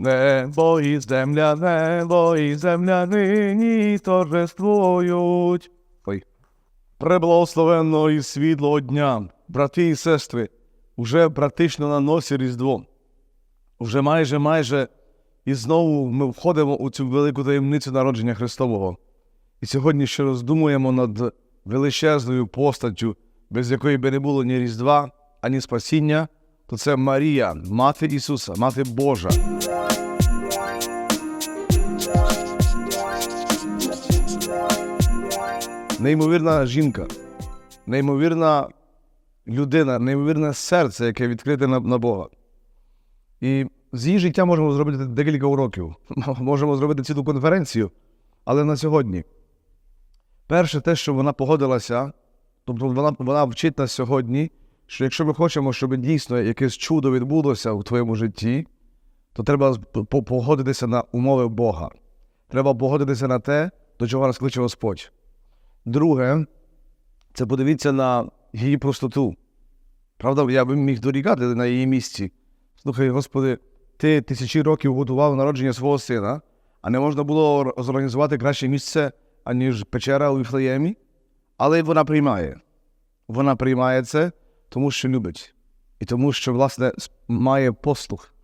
Небо і земля, небо і земля нині торжествують. Ой. Преблагословенного і світлого дня, брати і сестри, уже практично на носі Різдво. Вже майже, майже, і знову ми входимо у цю велику таємницю народження Христового. І сьогодні ще роздумуємо над величезною постаттю, без якої би не було ні Різдва, ані спасіння, то це Марія, мати Ісуса, мати Божа. Неймовірна жінка, неймовірна людина, неймовірне серце, яке відкрите на, на Бога. І з її життя можемо зробити декілька уроків. Можемо зробити цілу конференцію, але на сьогодні. Перше, те, що вона погодилася, тобто вона, вона вчить нас сьогодні, що якщо ми хочемо, щоб дійсно якесь чудо відбулося у твоєму житті, то треба погодитися на умови Бога. Треба погодитися на те, до чого нас кличе Господь. Друге, це подивіться на її простоту. Правда, я би міг дорікати на її місці. Слухай, Господи, ти тисячі років готував народження свого сина, а не можна було зорганізувати краще місце, аніж печера у Віфлеємі? Але вона приймає. Вона приймає це, тому що любить. І тому, що, власне, має послух,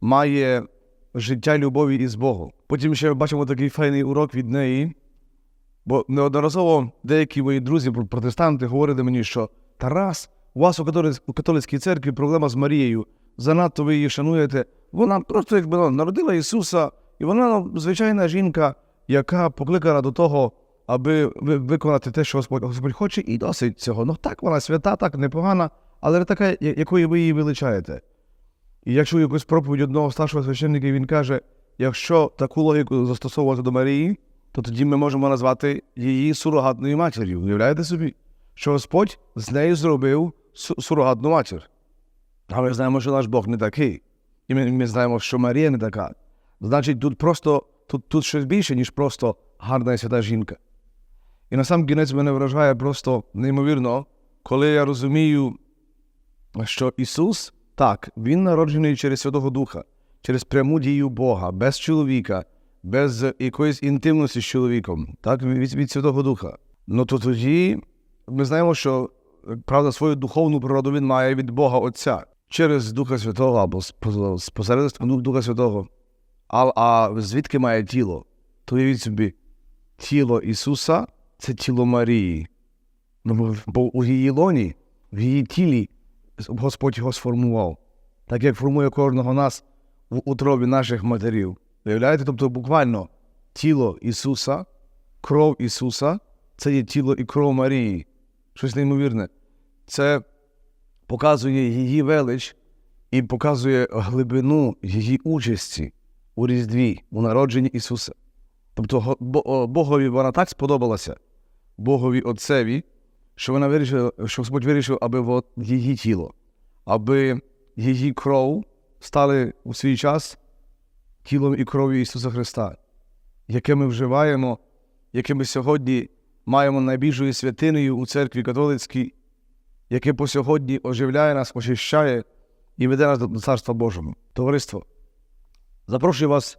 має життя любові із Богом. Потім ще бачимо такий файний урок від неї. Бо неодноразово деякі мої друзі, протестанти, говорили мені, що Тарас, у вас у, католиць- у католицькій церкві проблема з Марією. Занадто ви її шануєте. Вона просто якби народила Ісуса, і вона звичайна жінка, яка покликана до того, аби виконати те, що Господь, Господь хоче, і досить цього. Ну так, вона свята, так непогана, але не така, я- якою ви її величаєте. І я чую якусь проповідь одного старшого священника, і він каже: якщо таку логіку застосовувати до Марії, то тоді ми можемо назвати її сурогатною матір'ю. Уявляєте собі, що Господь з нею зробив сурогатну матір. А ми знаємо, що наш Бог не такий. І ми, ми знаємо, що Марія не така. Значить, тут просто тут, тут щось більше, ніж просто гарна і свята жінка. І на сам кінець мене вражає просто неймовірно, коли я розумію, що Ісус, так, Він народжений через Святого Духа, через пряму дію Бога, без чоловіка, без якоїсь інтимності з чоловіком, так, від, від Святого Духа. Ну то тоді ми знаємо, що правда свою духовну природу він має від Бога Отця через Духа Святого або з Духа Святого. А, а звідки має тіло? То уявіть собі, тіло Ісуса це тіло Марії. Ну, бо у її лоні, в її тілі Господь його сформував, так як формує кожного нас в утробі наших матерів. Уявляєте? Тобто буквально тіло Ісуса, кров Ісуса це є тіло і кров Марії. Щось неймовірне. Це показує її велич і показує глибину її участі у Різдві, у народженні Ісуса. Тобто Богові вона так сподобалася, Богові Отцеві, що вона вирішила, що Господь вирішив, аби от її тіло, аби її кров стали у свій час тілом і кров'ю Ісуса Христа, яке ми вживаємо, яке ми сьогодні маємо найбільшою святиною у церкві католицькій, яке по сьогодні оживляє нас, очищає і веде нас до Царства Божого. Товариство, запрошую вас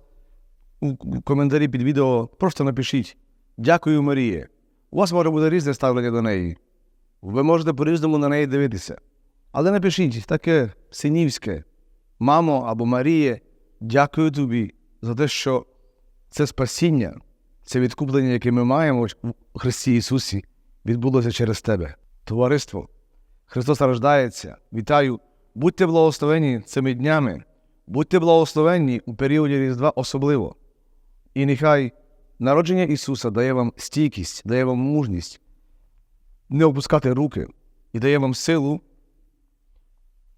у коментарі під відео, просто напишіть Дякую, Маріє. У вас може бути різне ставлення до неї. Ви можете по-різному на неї дивитися. Але напишіть таке синівське. Мамо або Маріє, дякую тобі за те, що це спасіння, це відкуплення, яке ми маємо в Христі Ісусі, відбулося через тебе. Товариство, Христос рождається. Вітаю. Будьте благословені цими днями, будьте благословені у періоді Різдва особливо. І нехай народження Ісуса дає вам стійкість, дає вам мужність, не опускати руки і дає вам силу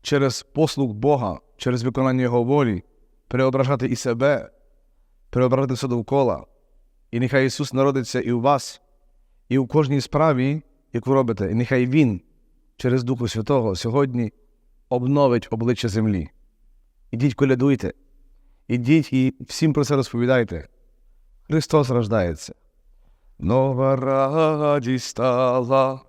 через послуг Бога, через виконання Його волі, переображати і себе, переображати все довкола. І нехай Ісус народиться і у вас, і у кожній справі, яку робите, і нехай Він через Духа Святого сьогодні обновить обличчя землі. Ідіть колядуйте, ідіть і всім про це розповідайте. Христос рождається. Нова радість стала